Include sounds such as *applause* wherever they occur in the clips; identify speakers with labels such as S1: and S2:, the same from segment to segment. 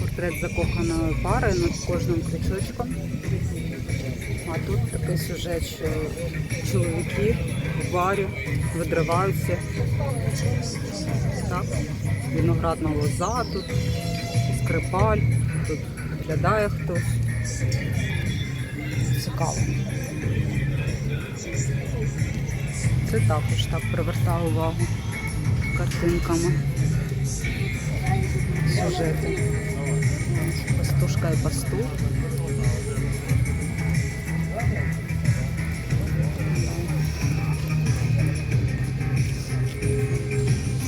S1: Портрет закоханої пари над кожним крючочком. А тут такий сюжет, що чоловіки в барі видриваються. Так, виноградна лоза тут, скрипаль, тут глядає хтось. Цікаво. Це також так привертає увагу картинками. Сюжети. Пастушка і пастух.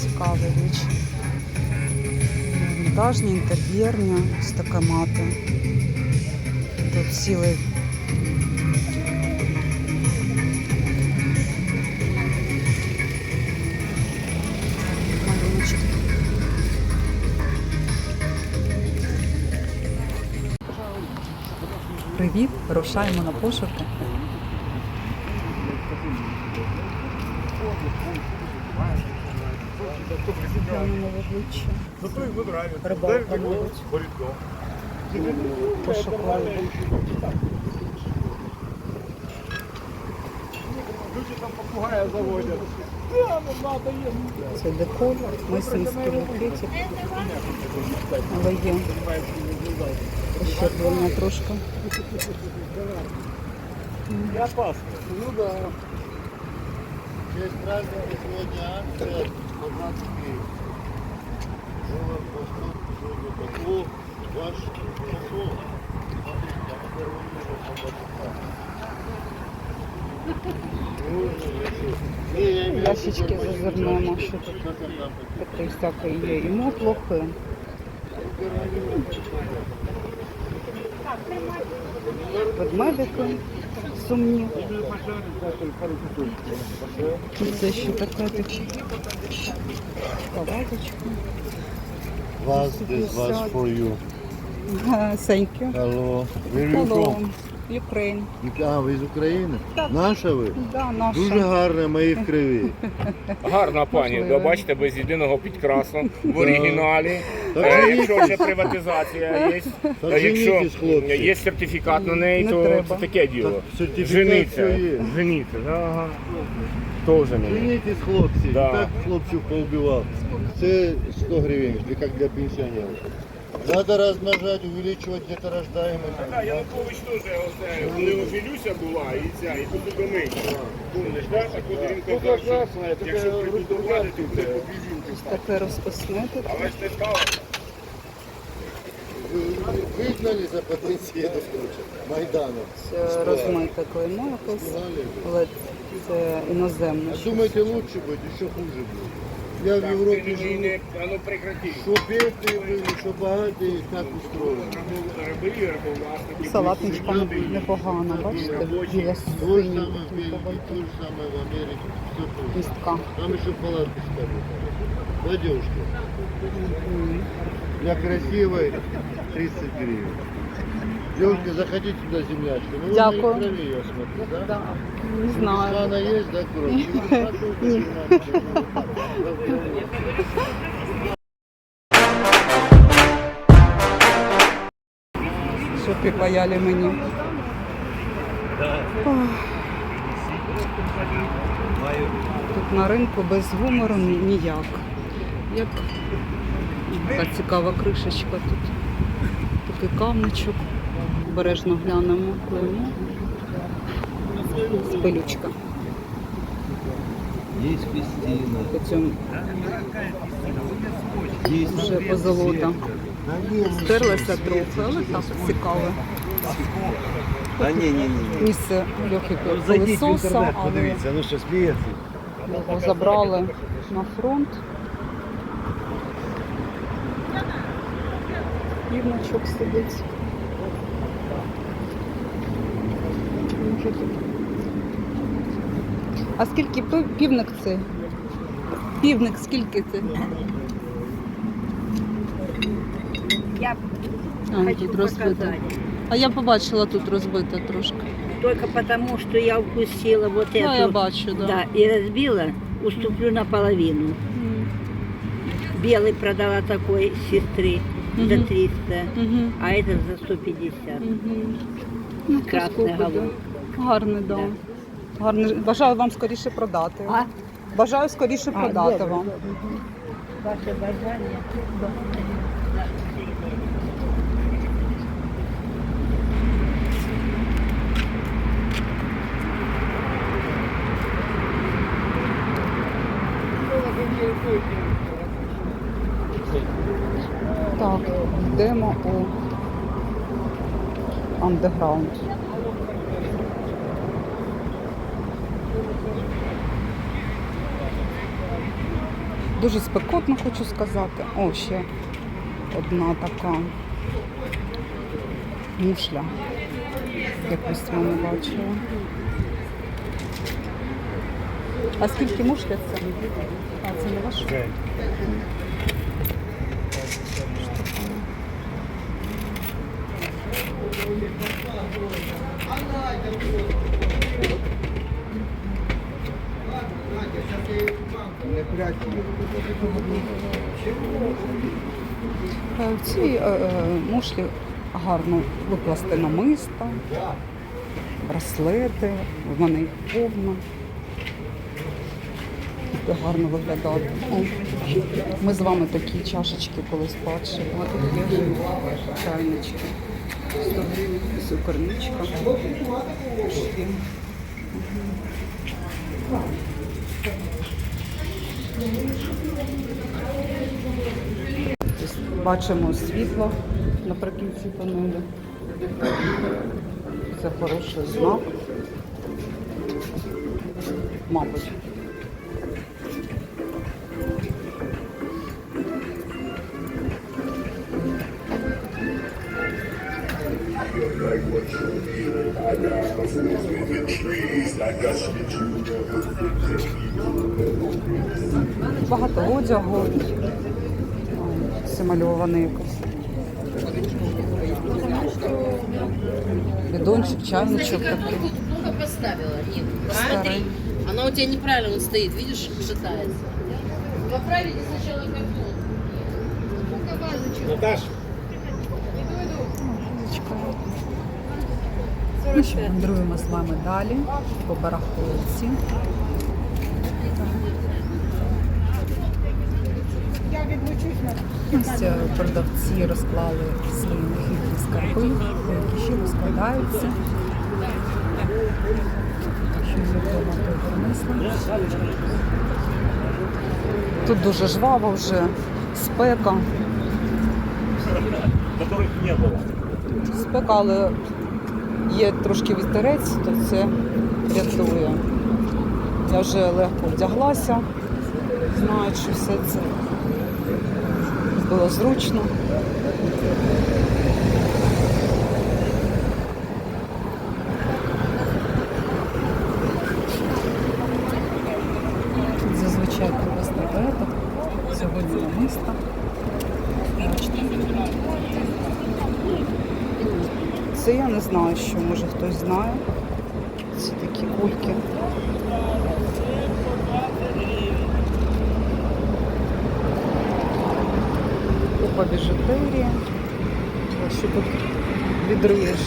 S1: Цікава річ. Вінтажні, інтер'єрні, ось така мати. Тут цілий. Привіт, рушаємо на пошуки. В обличчя.
S2: Зато нравится.
S1: Рыбалка
S2: Дай ему
S1: Пошукали.
S2: Люди там попугая заводят.
S1: Це декор, мисинський букетик. Але є пощеплення трошки.
S2: Я опасно.
S3: Ну да. Есть праздники сегодня акция по 20 гривен. Доллар восток сегодня тако, ваш посол. Смотрите, а первый мир по 20.
S1: Ящички зазирнемо, що тут всяке є. І мотлохи. Ведмедики сумні. І це ще таке таке. Палаточка.
S3: Was, this was for you.
S1: Thank you.
S3: Hello. Where you
S1: Hello.
S3: from?
S1: Ukraine.
S3: А, ви з України?
S1: Так.
S3: Наша ви?
S1: Да, наша.
S3: Дуже гарна, мої в криві.
S4: Гарна пані, да, бачите, без єдиного підкрасу в оригіналі.
S3: Так
S4: Е. Якщо вже приватизація є,
S3: Так
S4: а якщо
S3: женітесь, хлопці.
S4: є сертифікат на неї,
S1: Не
S4: то
S1: треба.
S4: це таке діло.
S3: Так сертифікат
S4: Жениться.
S3: все є.
S4: Жениться, ага. Тоже мені.
S3: Женитесь, хлопці.
S4: Да.
S3: Так хлопців поубивав. Це 100 гривень, як для пенсіонерів. Надо размножать, увеличивать где-то рождаемость.
S4: Так, Янукович теж, оце, коли Ожелюся була, і ця, і тут доми. Помниш, так? Так от він казав, що якщо прийдуть до влади, то це
S1: Таке розписне тут.
S4: Але ж не стало.
S3: Вигнали за потенцію Майдану.
S1: Це розмите клеймо якесь, але це іноземне.
S3: А думаете, лучше будет, еще хуже будет. Я в Европе
S4: Ти
S3: живу.
S4: не, а ну прекрати.
S3: Что бедные были, что богатые, так устроено.
S4: Рабові, рабовласники.
S1: Салатничка непогана, бачите, біля
S3: То же
S1: сині
S3: самое в Бельгии, то же самое в Америке. Все то же.
S1: містка.
S3: Там еще палатки ставят. Да, девушка? Для красивой 30 гривен. Девушка, заходите сюда, землячка. Ну, вы
S1: Дякую.
S3: на крови ее смотрите, да?
S1: Да, Не знаю.
S3: Она есть, да, кровь? Ну,
S1: Що припаяли мені. Тут на ринку без гумору ніяк. Як така цікава кришечка тут. Такий камничок. Обережно глянемо клеймо. Спилючка.
S5: Есть Кристина,
S1: Потім
S5: есть
S1: вже позолота. Стерлася трохи, але так цікаве.
S5: А не, не, не.
S1: Місце Льохи
S5: Зайдіть в
S1: пилососа,
S5: інтернет,
S1: але
S5: подивіться, ну що сміється.
S1: його забрали на фронт. Півночок сидить. Може тут. А скільки пив- півник це? Півник скільки це?
S6: Я
S1: А,
S6: хочу
S1: тут розбито.
S6: показать.
S1: А я побачила тут розбито трошки.
S6: Только потому, что я укусила вот
S1: Ну,
S6: эту.
S1: я бачу, да.
S6: Да, и разбила, уступлю наполовину.
S1: М.
S6: Белый продала такой сестры за
S1: Мгм.
S6: 300,
S1: Мгм.
S6: а этот за 150.
S1: Мгм. Ну,
S6: Красная
S1: куску буде.
S6: головка.
S1: Гарний, да.
S6: Да.
S1: Гарний. Бажаю вам скоріше продати.
S6: А?
S1: Бажаю скоріше
S6: А,
S1: продати
S6: добре,
S1: вам.
S6: Ваше бажання.
S1: Так, йдемо у андеграунд. Дуже спекотно хочу сказати. О, ще одна така мушля. Якусь я не бачила. А скільки мушля це? А, це не ваш? Е, В цій е, е, мушлі гарно викласти намиста, браслети, в мене їх повно. Гарно виглядати. Ми з вами такі чашечки колись бачили. А тут є чайнички. 100 гривень, сукорничка. Бачимо світло наприкінці тунелю. Це хороший знак. Мабуть. Багато одягу. Все мальоване якось. Бідончик, чайничок такий.
S7: Плохо поставила. Нет. Смотри. Она у тебя неправильно он стоит, видишь, шатается. Поправите сначала как
S2: Наташ,
S1: Ну що, мандруємо з вами далі по барахолці. Ось е, продавці розклали свої нехитрі скарби, які ще розкладаються. Тут дуже жваво вже, спека. Спека, але є трошки вітерець, то це рятує. Я вже легко вдяглася, знаю, що все це було зручно. Тут зазвичай привезли беток, сьогодні намиста. Бачите. Це я не знаю, що може хтось знає. Це такі кульки. Купа біжутерії. Ось Що тут відриєш.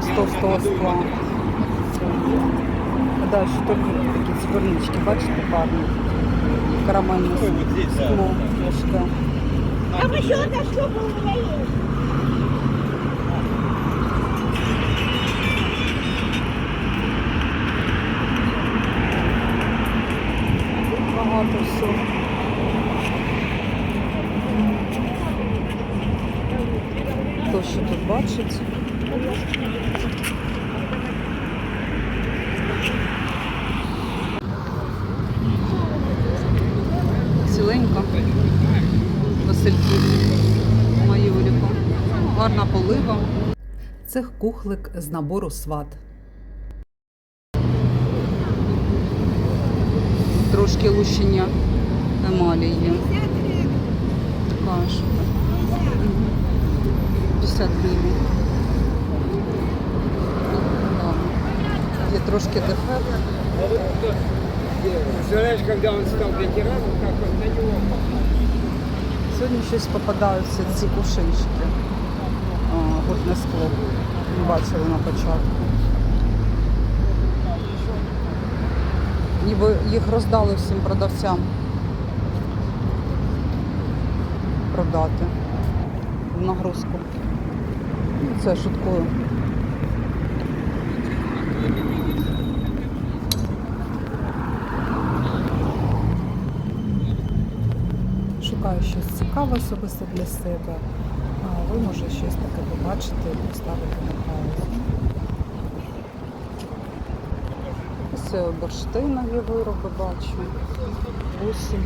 S1: з товстого скла. А далі тут такі цукорнички, бачите, гарні. Карамельне скло. Важке.
S6: А ви що одна штука у мене є?
S1: Багато всього. Хто що тут бачить? Полива. Це кухлик з набору сват. Трошки лущення емалі є. Така ж. Мгм. 50 гривень. Є трошки дефект.
S2: Представляешь, когда он стал ветераном, как он на него
S1: Сьогодні щось попадаються ці кушинчики. А, Гуртне скло. Бачили на початку. Ніби їх роздали всім продавцям. Продати в нагрузку. Ну, Це шуткую. Шукаю щось цікаве особисто для себе. Ви може щось таке побачите і поставити на паузу. Ось е, бурштинові вироби бачу. Буси.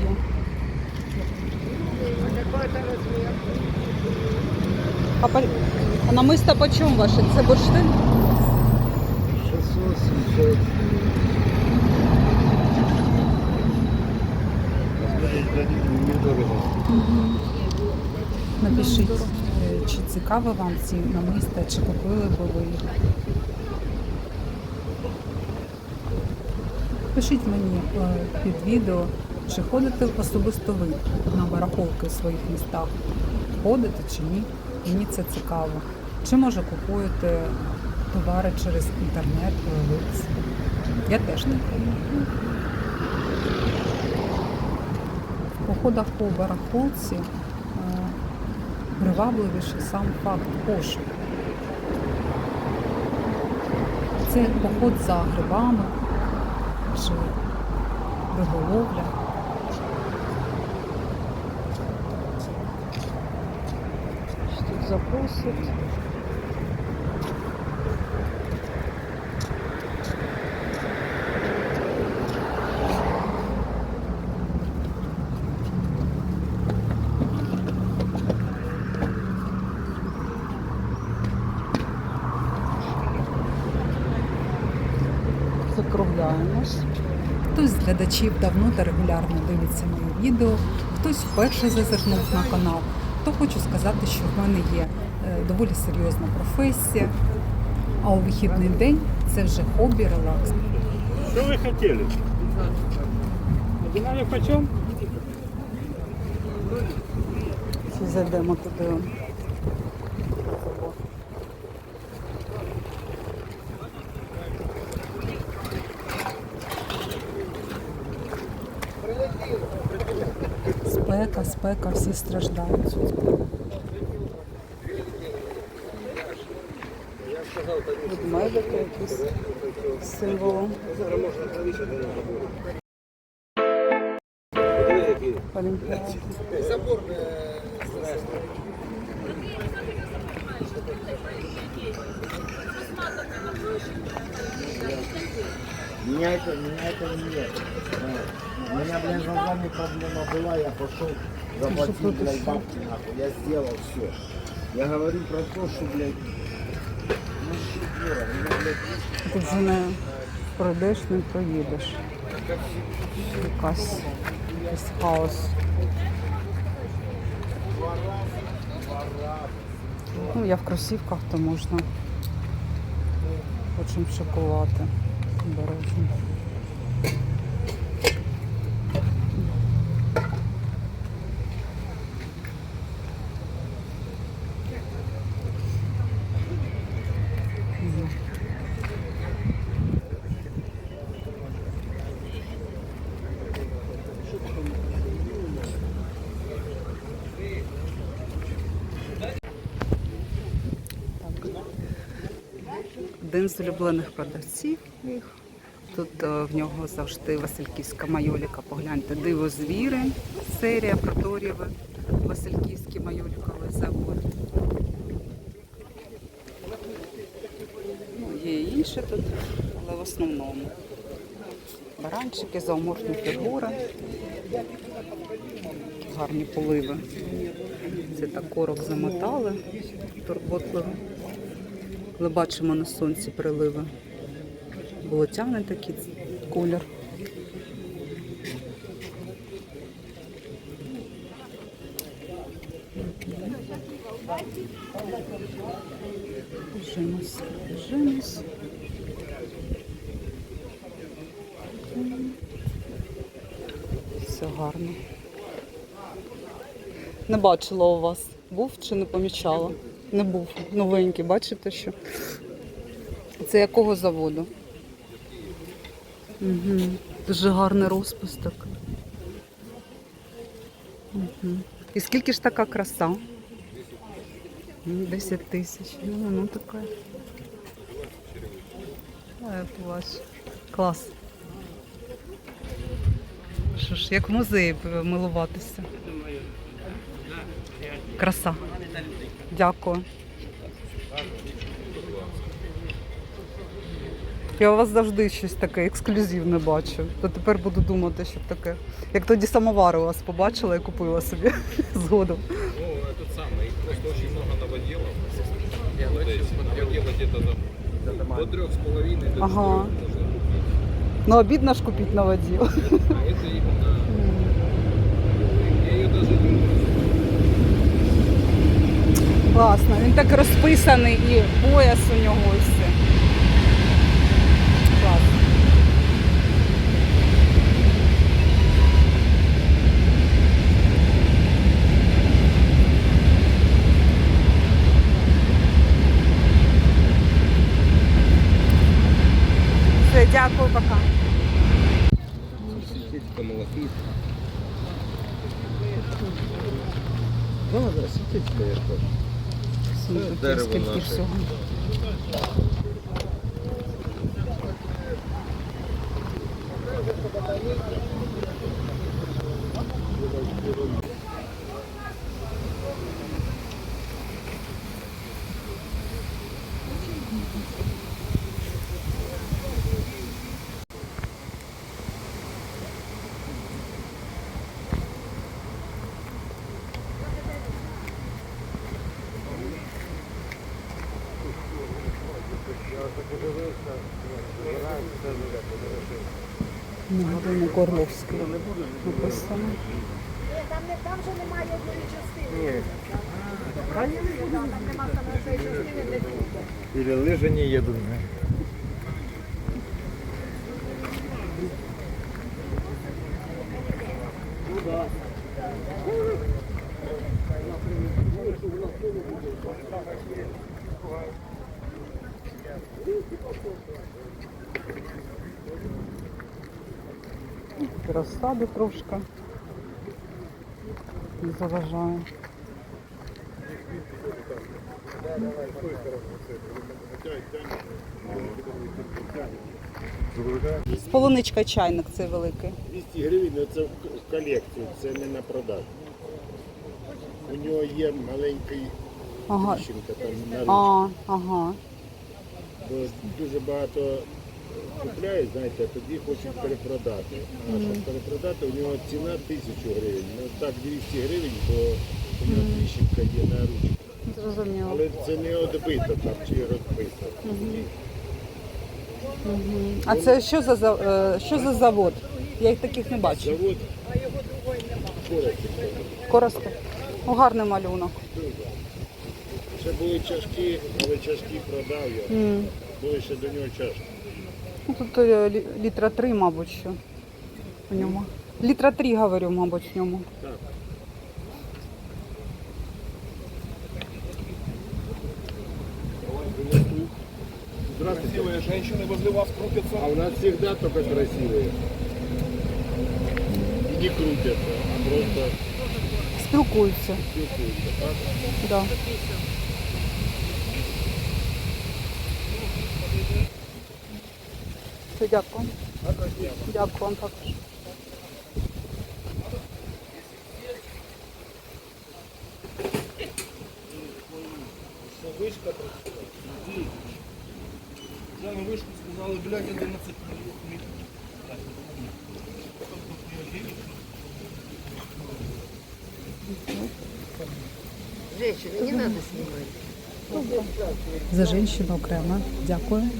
S1: А, по... а намисто по чому ваше? Це бурштин?
S3: 600, 700. Недорого.
S1: Напишіть, чи цікаво вам ці намиста, чи купили б ви їх. Пишіть мені е, під відео, чи ходите особисто ви на барахолки в своїх містах. Ходите чи ні? Мені це цікаво. Чи може купуєте товари через інтернет, OLX? Я теж так роблю. В походах по барахолці привабливіше сам факт пошуку. Це поход за грибами чи риболовля. Що тут запросять? Глядачів давно та регулярно дивиться мої відео, хтось вперше зазирнув на канал. То хочу сказати, що в мене є е, доволі серйозна професія, а у вихідний день це вже хобі, релакс.
S2: Что вы хотели? Динамик почем?
S1: Всі зайдемо туди. Спека, всі страждають. Ведмедики якісь символом. Олімпіади.
S3: Меня это, меня это нет. У меня, блин, с глазами проблема была, я пошел заплатил, блядь, бабки нахуй. Я сделал все. Я говорю про то, что, блядь, ну щепера, меня, блядь,
S1: Тут же не пройдеш, не проїдеш. Якась якийсь хаос. Ну, я в кросівках, то можна хочемо шокувати. Обережно. Один з улюблених продавців їх. Тут е, в нього завжди Васильківська майоліка. Погляньте, диво звіри, серія Проторєве, Васильківський майоліковий завод. Ну, є і інші тут, але в основному. Баранчики, зооморфні фігури. гарні поливи. Це так корок замотали турботливо. Але бачимо на сонці приливи. Болотяний такий колір. Жимось, жимось. Все гарно. Не бачила у вас. Був чи не помічала? Не був. Новенький, бачите, що? Це якого заводу? Угу. Дуже гарний розпис так. Угу. І скільки ж така краса? М, 10 тисяч. Ну, ну така. А. Клас. Що ж, як в музеї милуватися. Краса. Дякую. Я у вас завжди щось таке ексклюзивне бачу. То тепер буду думати, що таке. Як тоді самовари у вас побачила і купила собі *laughs* згодом.
S8: Ну, этот самый, их просто очень много новоделов. Вот эти, новодела где-то там до трех с половиной, до
S1: Ага.
S8: четырех можно купить.
S1: Ну, обідно ж купити на воді.
S8: А это именно, я ее даже не
S1: Класно. Він так розписаний і пояс у нього і все. Дякую, пока.
S9: Да, да, синтетика, я
S8: дерево наше.
S1: всього. Магазин Горловський написано.
S10: Там, не, там же немає одної частини. Там нема саме цієї частини для дітей.
S9: Или лижені не
S1: Розсаду трошки. Не заважає. З полуничка чайник цей великий.
S2: 200 гривень ну, це в колекцію, це не на продажу. У нього є маленький
S1: Ага.
S2: тріщинка там на ручці.
S1: А, ага.
S2: Бо дуже багато купляють, знаєте, тоді хочуть перепродати. А щоб перепродати, у нього ціна 1000 гривень. Ну так 200 гривень, бо у нього тріщинка є на ручці.
S1: Зрозуміло.
S2: Але це не odбито там чи розбито.
S1: А це що за, за- е, що за завод? Я їх таких не бачу.
S2: Завод Коротко.
S1: Коросток. О, гарний малюнок.
S2: Ще були чашки, але чашки продав я.
S1: М.
S2: Були ще до нього чашки.
S1: Ну, тут е, лі- літра три, мабуть, що в ньому. Літра три, говорю, мабуть, в ньому.
S2: Так.
S11: Красивые женщины возле вас крутятся.
S2: А у нас всегда только красивые. И не крутятся, а просто
S1: Спілкуються.
S2: чувствуются. Так?
S1: Да. Все, дякую. Дякую вам також.
S11: Я на вышку сказали, блядь, 11 минут.
S6: Женщина, не надо снимать.
S1: За жінку окремо. Дякую.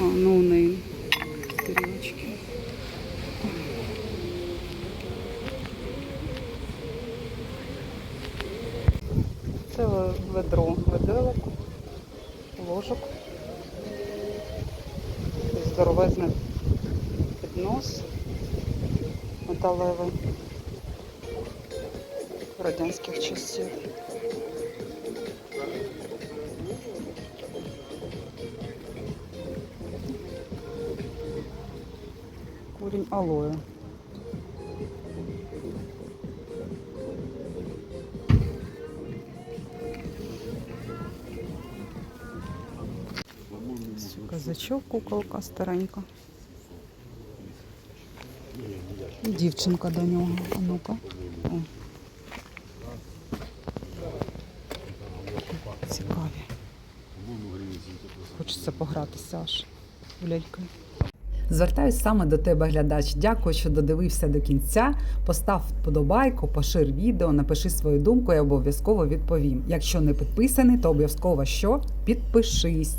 S1: А, у неї тарілочки. Це ведро виделок, ложок. Здоровезний піднос металевий Алою. Казачок, куколка старенька. Дівчинка до нього. А ну-ка. Цікаві. Хочеться погратися аж в ляльки. Звертаюсь саме до тебе, глядач. Дякую, що додивився до кінця. Постав вподобайку, пошир відео, напиши свою думку, я обов'язково відповім. Якщо не підписаний, то обов'язково що? Підпишись.